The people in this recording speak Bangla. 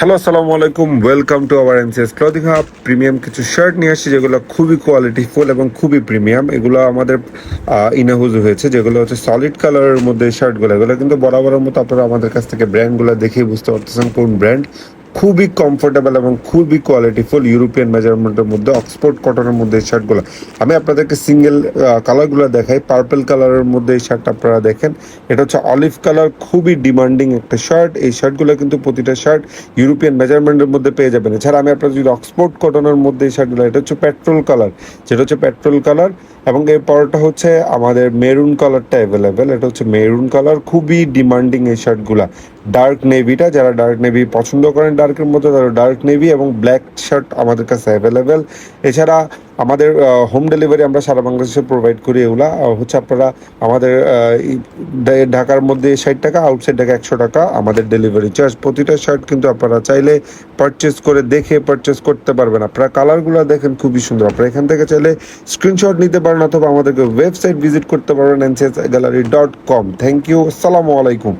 হ্যালো আসসালামু আলাইকুম welcome to our NCS clothing hub premium কিছু শার্ট নিয়ে আসছি, যেগুলো খুবই কোয়ালিটি ফুল এবং খুবই প্রিমিয়াম এগুলো আমাদের ইনাহুজ হয়েছে, যেগুলো হচ্ছে সলিড কালারের মধ্যে শার্টগুলো এগুলো কিন্তু বরাবরের মতো আপনারা আমাদের কাছ থেকে ব্র্যান্ডগুলো দেখেই বুঝতে পারতেছেন কোন ব্র্যান্ড খুবই কমফোর্টেবল এবং খুবই কোয়ালিটিফুল ইউরোপিয়ান মেজারমেন্টের মধ্যে অক্সফোর্ড কটনের মধ্যে এই শার্টগুলো আমি আপনাদেরকে সিঙ্গেল কালারগুলো দেখাই। পার্পল কালারের মধ্যে এই শার্ট আপনারা দেখেন। এটা হচ্ছে অলিভ কালার খুবই ডিমান্ডিং একটা শার্ট এই শার্টগুলো কিন্তু প্রতিটা শার্ট ইউরোপিয়ান মেজারমেন্টের মধ্যে পেয়ে যাবেন। এছাড়া আমি আপনার যদি অক্সফোর্ড কটনের মধ্যে এই শার্টগুলো এটা হচ্ছে পেট্রোল কালার যেটা হচ্ছে পেট্রোল কালার এবং এর পরটা হচ্ছে আমাদের মেরুন কালারটা অ্যাভেলেবেল এটা হচ্ছে মেরুন কালার খুবই ডিমান্ডিং এই শার্টগুলা ডার্ক নেভিটা যারা ডার্ক নেভি পছন্দ করেন ডার্কের মধ্যে তারা ডার্ক নেভি এবং ব্ল্যাক শার্ট আমাদের কাছে অ্যাভেলেবেল এছাড়া আমাদের হোম ডেলিভারি আমরা সারা বাংলাদেশে প্রোভাইড করি এগুলা। হচ্ছে আপনারা আমাদের ঢাকার মধ্যে ষাট টাকা আউটসাইড ঢাকা একশো টাকা, আমাদের ডেলিভারি চার্জ প্রতিটা শার্ট কিন্তু আপনারা চাইলে পারচেস করে দেখে পারচেস করতে পারবেন। আপনারা কালারগুলো দেখেন, খুবই সুন্দর। আপনারা এখান থেকে চাইলে স্ক্রিনশট নিতে পারেন অথবা আমাদেরকে ওয়েবসাইট ভিজিট করতে পারেন NCS gallery dot com thank you আসসালামু আলাইকুম।